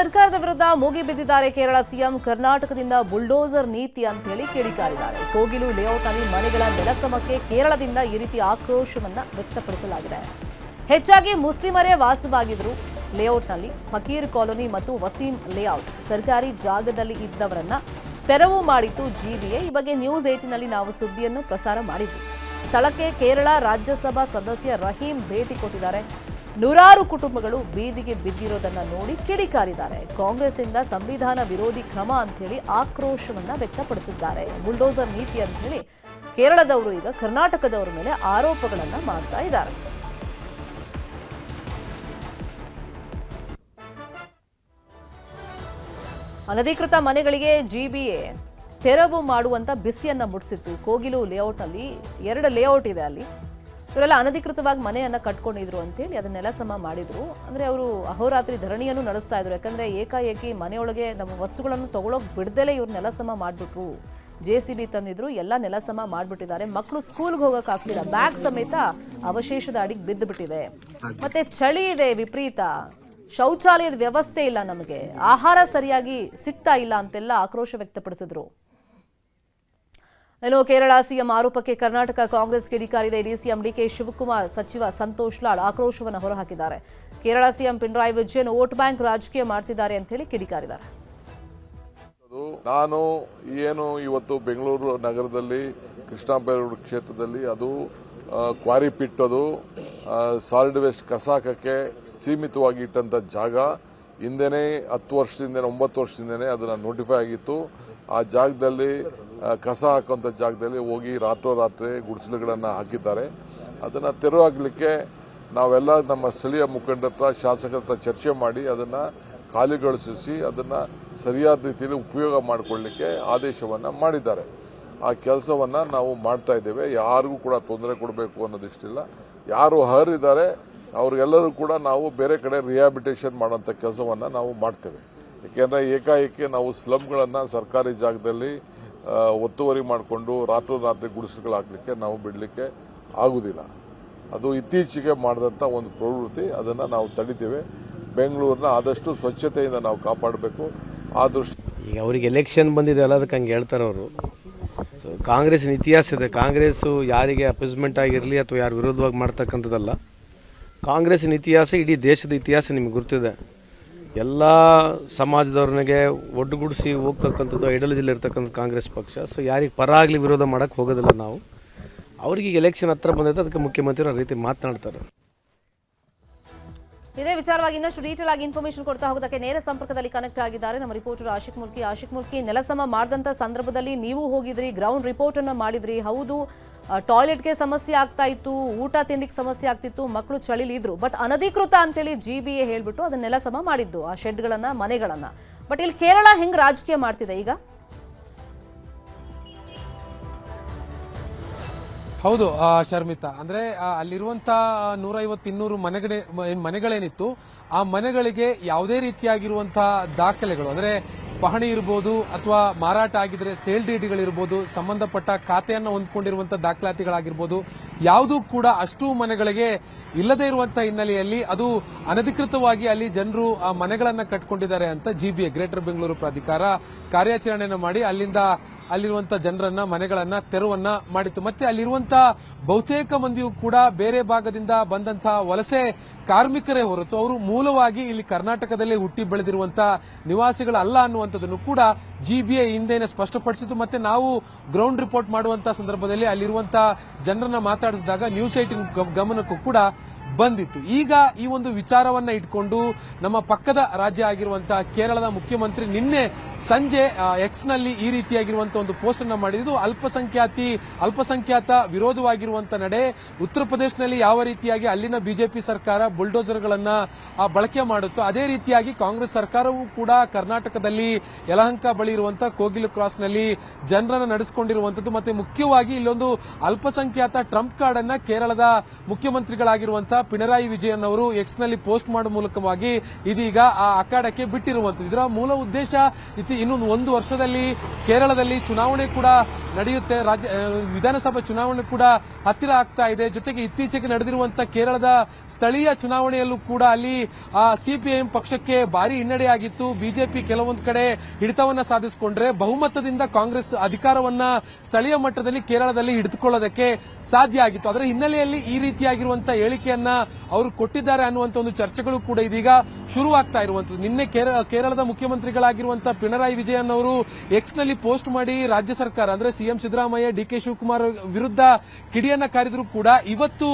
ಸರ್ಕಾರದ ವಿರುದ್ಧ ಮೂಗಿ ಬಿದ್ದಿದ್ದಾರೆ ಕೇರಳ ಸಿಎಂ. ಕರ್ನಾಟಕದಿಂದ ಬುಲ್ಡೋಸರ್ ನೀತಿ ಅಂತ ಹೇಳಿ ಕಿಡಿಕಾರಿದ್ದಾರೆ ಕೋಗಿಲು ಲೇಔಟ್ನಲ್ಲಿ ಮನೆಗಳ ನೆಲಸಮಕ್ಕೆ ಕೇರಳದಿಂದ ಈ ರೀತಿ ಆಕ್ರೋಶವನ್ನ ವ್ಯಕ್ತಪಡಿಸಲಾಗಿದೆ. ಹೆಚ್ಚಾಗಿ ಮುಸ್ಲಿಮರೇ ವಾಸವಾಗಿದ್ರು ಲೇಔಟ್ನಲ್ಲಿ ಫಕೀರ್ ಕಾಲೋನಿ ಮತ್ತು ವಸೀಂ ಲೇಔಟ್ ಸರ್ಕಾರಿ ಜಾಗದಲ್ಲಿ ಇದ್ದವರನ್ನ ತೆರವು ಮಾಡಿತ್ತು ಜಿಬಿಎ ಈ ಬಗ್ಗೆ ನ್ಯೂಸ್ ಏಟಿನಲ್ಲಿ ನಾವು ಸುದ್ದಿಯನ್ನು ಪ್ರಸಾರ ಮಾಡಿದ್ವಿ. ಸ್ಥಳಕ್ಕೆ ಕೇರಳ ರಾಜ್ಯಸಭಾ ಸದಸ್ಯ ರಹೀಂ ಭೇಟಿ ಕೊಟ್ಟಿದ್ದಾರೆ. ನೂರಾರು ಕುಟುಂಬಗಳು ಬೀದಿಗೆ ಬಿದ್ದಿರೋದನ್ನ ನೋಡಿ ಕಿಡಿಕಾರಿದ್ದಾರೆ. ಕಾಂಗ್ರೆಸ್ಸಿಂದ ಸಂವಿಧಾನ ವಿರೋಧಿ ಕ್ರಮ ಅಂತ ಹೇಳಿ ಆಕ್ರೋಶವನ್ನ ವ್ಯಕ್ತಪಡಿಸಿದ್ದಾರೆ. ಬುಲ್ಡೋಸರ್ ನೀತಿ ಅಂತ ಹೇಳಿ ಕೇರಳದವರು ಈಗ ಕರ್ನಾಟಕದವರ ಮೇಲೆ ಆರೋಪಗಳನ್ನ ಮಾಡ್ತಾ ಇದ್ದಾರೆ. ಅನಧಿಕೃತ ಮನೆಗಳಿಗೆ ಜಿಬಿಎ ತೆರವು ಮಾಡುವಂತ ಬಿಸಿಯನ್ನ ಮುಡಿಸಿತ್ತು ಕೋಗಿಲು ಲೇಔಟ್ ಅಲ್ಲಿ ಎರಡು ಲೇಔಟ್ ಇದೆ ಅಲ್ಲಿ. ಇವರೆಲ್ಲ ಅನಧಿಕೃತವಾಗಿ ಮನೆಯನ್ನ ಕಟ್ಕೊಂಡಿದ್ರು ಅಂತೇಳಿ ಅದನ್ನೆಲ್ಲ ಸಮ ಮಾಡಿದ್ರು. ಅಂದ್ರೆ ಅವರು ಅಹೋರಾತ್ರಿ ಧರಣಿಯನ್ನು ನಡೆಸ್ತಾ ಇದ್ರು. ಯಾಕಂದ್ರೆ ಏಕಾಏಕಿ ಮನೆಯೊಳಗೆ ನಮ್ಮ ವಸ್ತುಗಳನ್ನು ತೊಗೊಳೋಕೆ ಬಿಡ್ದಲೇ ಇವ್ರು ನೆಲಸಮ ಮಾಡಿಬಿಟ್ರು. ಜೆ ಸಿ ಬಿ ತಂದಿದ್ರು, ಎಲ್ಲ ನೆಲಸಮ ಮಾಡಿಬಿಟ್ಟಿದ್ದಾರೆ. ಮಕ್ಕಳು ಸ್ಕೂಲ್ಗೆ ಹೋಗಕ್ ಆಗ್ತಿಲ್ಲ. ಬ್ಯಾಗ್ ಸಮೇತ ಅವಶೇಷದ ಅಡಿಗೆ ಬಿದ್ದುಬಿಟ್ಟಿದೆ ಮತ್ತೆ ಚಳಿ ಇದೆ ವಿಪರೀತ. ಶೌಚಾಲಯದ ವ್ಯವಸ್ಥೆ ಇಲ್ಲ ನಮಗೆ. ಆಹಾರ ಸರಿಯಾಗಿ ಸಿಗ್ತಾ ಇಲ್ಲ ಅಂತೆಲ್ಲ ಆಕ್ರೋಶ ವ್ಯಕ್ತಪಡಿಸಿದ್ರು. ಇನ್ನು ಕೇರಳ ಸಿಎಂ ಆರೋಪಕ್ಕೆ ಕರ್ನಾಟಕ ಕಾಂಗ್ರೆಸ್ ಕಿಡಿಕಾರಿದೆ ಡಿಸಿಎಂ ಡಿಕೆ ಶಿವಕುಮಾರ್ ಸಚಿವ ಸಂತೋಷ್ ಲಾಡ್ ಆಕ್ರೋಶವನ್ನು ಹೊರಹಾಕಿದ್ದಾರೆ. Kerala CM Pinarayi Vijayan vote bank ರಾಜಕೀಯ ಮಾಡ್ತಿದ್ದಾರೆ ಅಂತ ಹೇಳಿ ಕಿಡಿಕಾರಿದ್ದಾರೆ ನಾನು ಏನು ಇವತ್ತು ಬೆಂಗಳೂರು ನಗರದಲ್ಲಿ ಕೃಷ್ಣಾಪೇರೂರು ಕ್ಷೇತ್ರದಲ್ಲಿ ಅದು ಕ್ವಾರಿ ಪಿಟ್ ಅದು ಸಾಲಿಡ್ ವೇಸ್ಟ್ ಕಸಾಕಕ್ಕೆ ಸೀಮಿತವಾಗಿ ಇಟ್ಟಂತ ಜಾಗ. ಹಿಂದೆನೇ ಹತ್ತು ವರ್ಷದಿಂದ ಒಂಬತ್ತು ವರ್ಷದಿಂದನೇ ಅದನ್ನು ನೋಟಿಫೈ ಆಗಿತ್ತು. ಆ ಜಾಗದಲ್ಲಿ ಕಸ ಹಾಕುವಂತ ಜಾಗದಲ್ಲಿ ಹೋಗಿ ರಾತ್ರೋರಾತ್ರಿ ಗುಡಿಸಲುಗಳನ್ನ ಹಾಕಿದ್ದಾರೆ. ಅದನ್ನ ತೆರವು ಹಾಕಲಿಕ್ಕೆ ನಾವೆಲ್ಲ ನಮ್ಮ ಸ್ಥಳೀಯ ಮುಖಂಡರ ಹತ್ರ ಚರ್ಚೆ ಮಾಡಿ ಅದನ್ನ ಖಾಲಿಗೊಳಿಸಿ ಅದನ್ನ ಸರಿಯಾದ ರೀತಿಯಲ್ಲಿ ಉಪಯೋಗ ಮಾಡಿಕೊಳ್ಳಲಿಕ್ಕೆ ಆದೇಶವನ್ನ ಮಾಡಿದ್ದಾರೆ. ಆ ಕೆಲಸವನ್ನ ನಾವು ಮಾಡ್ತಾ ಇದ್ದೇವೆ. ಯಾರಿಗೂ ಕೂಡ ತೊಂದರೆ ಕೊಡಬೇಕು ಅನ್ನೋದಿಷ್ಟಿಲ್ಲ. ಯಾರು ಹರಿದ್ದಾರೆ ಅವ್ರಿಗೆಲ್ಲರೂ ಕೂಡ ನಾವು ಬೇರೆ ಕಡೆ ರಿಹಾಬಿಟೇಷನ್ ಮಾಡುವಂತ ಕೆಲಸವನ್ನ ನಾವು ಮಾಡ್ತೇವೆ. ಯಾಕೆಂದ್ರೆ ಏಕಾಏಕಿ ನಾವು ಸ್ಲಮ್ಗಳನ್ನ ಸರ್ಕಾರಿ ಜಾಗದಲ್ಲಿ ಒತ್ತುವರಿ ಮಾಡಿಕೊಂಡು ರಾತ್ರಿ ರಾತ್ರಿ ಗುಡಿಸಲುಗಳಾಗಲಿಕ್ಕೆ ನಾವು ಬಿಡಲಿಕ್ಕೆ ಆಗುವುದಿಲ್ಲ ಅದು ಇತ್ತೀಚೆಗೆ ಮಾಡಿದಂಥ ಒಂದು ಪ್ರವೃತ್ತಿ, ಅದನ್ನು ನಾವು ತಡಿತೇವೆ. ಬೆಂಗಳೂರನ್ನ ಆದಷ್ಟು ಸ್ವಚ್ಛತೆಯಿಂದ ನಾವು ಕಾಪಾಡಬೇಕು. ಆ ದೃಷ್ಟಿ ಈಗ ಅವ್ರಿಗೆ ಎಲೆಕ್ಷನ್ ಬಂದಿದೆ ಅಲ್ಲ, ಅದಕ್ಕೆ ಹಂಗೆ ಹೇಳ್ತಾರೆ ಅವರು. ಸೊ ಕಾಂಗ್ರೆಸ್ನ ಇತಿಹಾಸ ಇದೆ. ಕಾಂಗ್ರೆಸ್ಸು ಯಾರಿಗೆ ಅಪೋಸ್ಮೆಂಟ್ ಆಗಿರಲಿ ಅಥವಾ ಯಾರು ವಿರೋಧವಾಗಿ ಮಾಡ್ತಕ್ಕಂಥದ್ದಲ್ಲ ಕಾಂಗ್ರೆಸ್ನ ಇತಿಹಾಸ ಇಡೀ ದೇಶದ ಇತಿಹಾಸ ನಿಮಗೆ ಗುರ್ತಿದೆ. ಎಲ್ಲ ಸಮಾಜದವ್ರನಿಗೆ ಒಡ್ಡುಗೂಡಿಸಿ ಹೋಗ್ತಕ್ಕಂಥದ್ದು ಐಡಿಯಾಲಜಿಲಿ ಇರ್ತಕ್ಕಂಥ ಕಾಂಗ್ರೆಸ್ ಪಕ್ಷ. ಸೊ ಯಾರಿಗೆ ಪರ ಆಗಲಿ ವಿರೋಧ ಮಾಡೋಕ್ಕೆ ಹೋಗೋದಿಲ್ಲ ನಾವು. ಅವ್ರಿಗೆ ಈಗ ಎಲೆಕ್ಷನ್ ಹತ್ರ ಬಂದೈತೆ ಅದಕ್ಕೆ ಮುಖ್ಯಮಂತ್ರಿ ಆ ರೀತಿ ಮಾತನಾಡ್ತಾರೆ. ಇದೇ ವಿಚಾರವಾಗಿ ಇನ್ನಷ್ಟು ಡೀಟೇಲ್ ಆಗಿ ಇನ್ಫಾರ್ಮೇಶನ್ ಕೊಡ್ತಾ ಹೋಗೋದಕ್ಕೆ ನೇರ ಸಂಪರ್ಕದಲ್ಲಿ ಕನೆಕ್ಟ್ ಆಗಿದ್ದಾರೆ ನಮ್ಮ ರಿಪೋರ್ಟರ್ ಆಶಿಕ್ ಮುಲ್ಕಿ. ಆಶಿಕ್ ಮುಲ್ಕಿ, ನೆಲಸಮ ಮಾಡಿದಂತ ಸಂದರ್ಭದಲ್ಲಿ ನೀವು ಹೋಗಿದ್ರಿ ಗ್ರೌಂಡ್ ರಿಪೋರ್ಟ್ ಅನ್ನ ಮಾಡಿದ್ರಿ, ಹೌದು ಟಾಯ್ಲೆಟ್ಗೆ ಸಮಸ್ಯೆ ಆಗ್ತಾ ಇತ್ತು, ಊಟ ತಿಂಡಿಗೆ ಸಮಸ್ಯೆ ಆಗ್ತಿತ್ತು ಮಕ್ಕಳು ಚಳಿಲಿ ಇದ್ರು ಬಟ್ ಅನಧಿಕೃತ ಅಂತೇಳಿ ಜಿ ಬಿ ಎ ಹೇಳ್ಬಿಟ್ಟು ಅದನ್ನ ನೆಲಸಮ ಮಾಡಿದ್ದು, ಆ ಶೆಡ್ಗಳನ್ನ ಮನೆಗಳನ್ನ. ಬಟ್ ಇಲ್ಲಿ ಕೇರಳ ಹೆಂಗ್ ರಾಜಕೀಯ ಮಾಡ್ತಿದೆ ಈಗ? ಹೌದು ಶರ್ಮಿತಾ. ಅಂದ್ರೆ ಅಲ್ಲಿರುವಂತ ನೂರೈವತ್ತು ಇನ್ನೂರು ಮನೆಗಡೆ ಮನೆಗಳೇನಿತ್ತು, ಆ ಮನೆಗಳಿಗೆ ಯಾವುದೇ ರೀತಿಯಾಗಿರುವಂತಹ ದಾಖಲೆಗಳು, ಅಂದ್ರೆ ಪಹಣಿ ಇರಬಹುದು ಅಥವಾ ಮಾರಾಟ ಆಗಿದ್ರೆ ಸೇಲ್ ಡೀಡ್ಗಳಿರ್ಬೋದು, ಸಂಬಂಧಪಟ್ಟ ಖಾತೆಯನ್ನು ಹೊಂದ್ಕೊಂಡಿರುವಂತಹ ದಾಖಲಾತಿಗಳಾಗಿರ್ಬೋದು, ಯಾವುದೂ ಕೂಡ ಅಷ್ಟು ಮನೆಗಳಿಗೆ ಇಲ್ಲದೇ ಇರುವಂತಹ ಹಿನ್ನೆಲೆಯಲ್ಲಿ ಅದು ಅನಧಿಕೃತವಾಗಿ ಅಲ್ಲಿ ಜನರು, ಆ, ಮನೆಗಳನ್ನ ಕಟ್ಕೊಂಡಿದ್ದಾರೆ ಅಂತ ಜಿಬಿಎ ಗ್ರೇಟರ್ ಬೆಂಗಳೂರು ಪ್ರಾಧಿಕಾರ ಕಾರ್ಯಾಚರಣೆಯನ್ನು ಮಾಡಿ ಅಲ್ಲಿಂದ ಅಲ್ಲಿರುವಂತ ಜನರನ್ನ, ಮನೆಗಳನ್ನ ತೆರವನ್ನ ಮಾಡಿತ್ತು. ಮತ್ತೆ ಅಲ್ಲಿರುವಂಥ ಬಹುತೇಕ ಮಂದಿಯೂ ಕೂಡ ಬೇರೆ ಭಾಗದಿಂದ ಬಂದಂತಹ ವಲಸೆ ಕಾರ್ಮಿಕರೇ ಹೊರತು ಅವರು ಮೂಲವಾಗಿ ಇಲ್ಲಿ ಕರ್ನಾಟಕದಲ್ಲಿ ಹುಟ್ಟಿ ಬೆಳೆದಿರುವಂತಹ ನಿವಾಸಿಗಳಲ್ಲ ಅನ್ನುವಂಥದ್ದನ್ನು ಕೂಡ ಜಿಬಿಐ ಹಿಂದೆನೆ ಸ್ಪಷ್ಟಪಡಿಸಿತು ಮತ್ತೆ ನಾವು ಗ್ರೌಂಡ್ ರಿಪೋರ್ಟ್ ಮಾಡುವಂತಹ ಸಂದರ್ಭದಲ್ಲಿ ಅಲ್ಲಿರುವಂತಹ ಜನರನ್ನ ಮಾತಾಡಿಸಿದಾಗ ನ್ಯೂಸ್ ಏಟಿನ್ ಗಮನಕ್ಕೂ ಕೂಡ ಬಂದಿತ್ತು. ಈಗ ಈ ಒಂದು ವಿಚಾರವನ್ನ ಇಟ್ಕೊಂಡು ನಮ್ಮ ಪಕ್ಕದ ರಾಜ್ಯ ಆಗಿರುವಂತಹ ಕೇರಳದ ಮುಖ್ಯಮಂತ್ರಿ ನಿನ್ನೆ ಸಂಜೆ ಎಕ್ಸ್ನಲ್ಲಿ ಈ ರೀತಿಯಾಗಿರುವಂತಹ ಒಂದು ಪೋಸ್ಟ್ ಅನ್ನು ಮಾಡಿದ್ದು ಅಲ್ಪಸಂಖ್ಯಾತಿ, ಅಲ್ಪಸಂಖ್ಯಾತ ವಿರೋಧವಾಗಿರುವಂತಹ ನಡೆ ಉತ್ತರ ಪ್ರದೇಶನಲ್ಲಿ ಯಾವ ರೀತಿಯಾಗಿ ಅಲ್ಲಿನ ಬಿಜೆಪಿ ಸರ್ಕಾರ ಬುಲ್ಡೋಸರ್ಗಳನ್ನ ಬಳಕೆ ಮಾಡುತ್ತೋ ಅದೇ ರೀತಿಯಾಗಿ ಕಾಂಗ್ರೆಸ್ ಸರ್ಕಾರವೂ ಕೂಡ ಕರ್ನಾಟಕದಲ್ಲಿ ಯಲಹಂಕ ಬಳಿ ಇರುವಂತಹ ಕೋಗಿಲು ಕ್ರಾಸ್ನಲ್ಲಿ ಜನರನ್ನು ನಡೆಸಿಕೊಂಡಿರುವಂತದ್ದು ಮತ್ತೆ ಮುಖ್ಯವಾಗಿ ಇಲ್ಲೊಂದು ಅಲ್ಪಸಂಖ್ಯಾತ ಟ್ರಂಪ್ ಕಾರ್ಡ್ ಅನ್ನ ಕೇರಳದ ಮುಖ್ಯಮಂತ್ರಿಗಳಾಗಿರುವಂತಹ ಪಿಣರಾಯಿ ವಿಜಯನ್ ಅವರು ಎಕ್ಸ್ನಲ್ಲಿ ಪೋಸ್ಟ್ ಮಾಡುವ ಮೂಲಕವಾಗಿ ಇದೀಗ ಆ ಅಖಾಡಕ್ಕೆ ಬಿಟ್ಟಿರುವಂತದ್ದು ಇದರ ಮೂಲ ಉದ್ದೇಶ ಇನ್ನೊಂದು ಒಂದು ವರ್ಷದಲ್ಲಿ ಕೇರಳದಲ್ಲಿ ಚುನಾವಣೆ ಕೂಡ ನಡೆಯುತ್ತೆ. ರಾಜ್ಯ ಆ, ವಿಧಾನಸಭಾ ಚುನಾವಣೆ ಕೂಡ ಹತ್ತಿರ ಆಗ್ತಾ ಇದೆ. ಜೊತೆಗೆ ಇತ್ತೀಚೆಗೆ ನಡೆದಿರುವಂತಹ ಕೇರಳದ ಸ್ಥಳೀಯ ಚುನಾವಣೆಯಲ್ಲೂ ಕೂಡ ಅಲ್ಲಿ ಸಿಪಿಐಎಂ ಪಕ್ಷಕ್ಕೆ ಭಾರಿ ಹಿನ್ನಡೆಯಾಗಿತ್ತು. ಬಿಜೆಪಿ ಕೆಲವೊಂದು ಕಡೆ ಹಿಡಿತವನ್ನ ಸಾಧಿಸಿಕೊಂಡ್ರೆ ಬಹುಮತದಿಂದ ಕಾಂಗ್ರೆಸ್ ಅಧಿಕಾರವನ್ನ ಸ್ಥಳೀಯ ಮಟ್ಟದಲ್ಲಿ ಕೇರಳದಲ್ಲಿ ಹಿಡಿದುಕೊಳ್ಳೋದಕ್ಕೆ ಸಾಧ್ಯ ಆಗಿತ್ತು. ಅದರ ಹಿನ್ನೆಲೆಯಲ್ಲಿ ಈ ರೀತಿಯಾಗಿರುವಂತಹ ಹೇಳಿಕೆಯನ್ನ ಅವರು ಕೊಟ್ಟಿದ್ದಾರೆ ಅನ್ನುವಂತ ಒಂದು ಚರ್ಚೆಗಳು ಕೂಡ ಇದೀಗ ಶುರುವಾಗ್ತಾ ಇರುವಂತದ್ದು ನಿನ್ನೆ ಕೇರ- ಕೇರಳದ ಮುಖ್ಯಮಂತ್ರಿಗಳಾಗಿರುವಂತಹ ಪಿಣರಾಯಿ ವಿಜಯನ್ ಅವರು ಎಕ್ಸ್ನಲ್ಲಿ ಪೋಸ್ಟ್ ಮಾಡಿ ರಾಜ್ಯ ಸರ್ಕಾರ, ಅಂದ್ರೆ CM Siddaramaiah, D K Shivakumar ವಿರುದ್ಧ ಕಿಡಿಯನ್ನ ಕಾರಿದ್ರು ಕೂಡ ಇವತ್ತು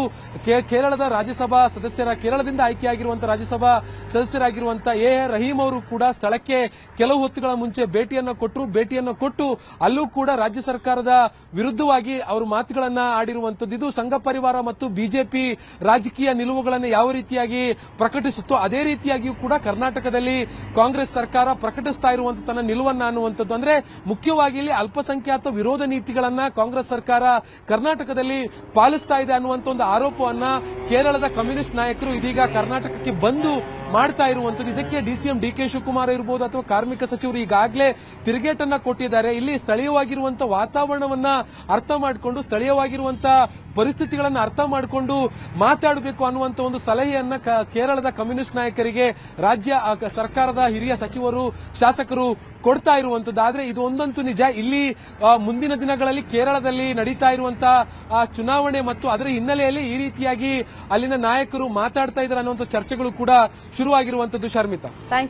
ಕೇರಳದ ರಾಜ್ಯಸಭಾ ಸದಸ್ಯರ, ಕೇರಳದಿಂದ ಆಯ್ಕೆಯಾಗಿರುವಂತಹ ರಾಜ್ಯಸಭಾ ಸದಸ್ಯರಾಗಿರುವಂತಹ ಎ ರಹೀಂ ಅವರು ಕೂಡ ಸ್ಥಳಕ್ಕೆ ಕೆಲವು ಹೊತ್ತುಗಳ ಮುಂಚೆ ಭೇಟಿಯನ್ನ ಕೊಟ್ಟರು ಭೇಟಿಯನ್ನ ಕೊಟ್ಟು ಅಲ್ಲೂ ಕೂಡ ರಾಜ್ಯ ಸರ್ಕಾರದ ವಿರುದ್ಧವಾಗಿ ಅವರು ಮಾತುಗಳನ್ನ ಆಡಿರುವಂತದ್ದು ಇದು ಸಂಘ ಪರಿವಾರ ಮತ್ತು ಬಿಜೆಪಿ ರಾಜಕೀಯ ನಿಲುವುಗಳನ್ನು ಯಾವ ರೀತಿಯಾಗಿ ಪ್ರಕಟಿಸುತ್ತೋ ಅದೇ ರೀತಿಯಾಗಿಯೂ ಕೂಡ ಕರ್ನಾಟಕದಲ್ಲಿ ಕಾಂಗ್ರೆಸ್ ಸರ್ಕಾರ ಪ್ರಕಟಿಸ್ತಾ ಇರುವಂತಹ ತನ್ನ ನಿಲುವನ್ನ ಅನ್ನುವಂಥದ್ದು. ಅಂದ್ರೆ ಮುಖ್ಯವಾಗಿ ಇಲ್ಲಿ ಅಲ್ಪಸಂಖ್ಯಾತ ವಿರೋಧ ನೀತಿಗಳನ್ನ ಕಾಂಗ್ರೆಸ್ ಸರ್ಕಾರ ಕರ್ನಾಟಕದಲ್ಲಿ ಪಾಲಿಸ್ತಾ ಇದೆ ಅನ್ನುವಂಥ ಒಂದು ಆರೋಪವನ್ನ ಕೇರಳದ ಕಮ್ಯುನಿಸ್ಟ್ ನಾಯಕರು ಇದೀಗ ಕರ್ನಾಟಕಕ್ಕೆ ಬಂದು ಮಾಡ್ತಾ ಇರುವಂತದ್ದು ಇದಕ್ಕೆ ಡಿಸಿಎಂ ಡಿ ಕೆ ಶಿವಕುಮಾರ್ ಇರಬಹುದು ಅಥವಾ ಕಾರ್ಮಿಕ ಸಚಿವರು ಈಗಾಗಲೇ ತಿರುಗೇಟನ್ನ ಕೊಟ್ಟಿದ್ದಾರೆ. ಇಲ್ಲಿ ಸ್ಥಳೀಯವಾಗಿರುವಂತಹ ವಾತಾವರಣವನ್ನ ಅರ್ಥ ಮಾಡಿಕೊಂಡು ಸ್ಥಳೀಯವಾಗಿರುವಂತಹ ಪರಿಸ್ಥಿತಿಗಳನ್ನ ಅರ್ಥ ಮಾಡಿಕೊಂಡು ಮಾತಾಡಬೇಕು ಅನ್ನುವಂತ ಒಂದು ಸಲಹೆಯನ್ನ ಕೇರಳದ ಕಮ್ಯುನಿಸ್ಟ್ ನಾಯಕರಿಗೆ ರಾಜ್ಯ ಸರ್ಕಾರದ ಹಿರಿಯ ಸಚಿವರು, ಶಾಸಕರು ಕೊಡ್ತಾ ಇರುವಂತದ್ದು. ಆದ್ರೆ ಇದು ಒಂದಂತೂ ನಿಜ. ಇಲ್ಲಿ ಮುಂದಿನ ದಿನಗಳಲ್ಲಿ ಕೇರಳದಲ್ಲಿ ನಡೀತಾ ಇರುವಂತಹ ಚುನಾವಣೆ ಮತ್ತು ಅದರ ಹಿನ್ನೆಲೆಯಲ್ಲಿ ಈ ರೀತಿಯಾಗಿ ಅಲ್ಲಿನ ನಾಯಕರು ಮಾತಾಡ್ತಾ ಇದ್ದಾರೆ ಅನ್ನುವಂಥ ಚರ್ಚೆಗಳು ಕೂಡ ಶುರುವಾಗಿರುವಂತದ್ದು, ಶರ್ಮಿತಾ.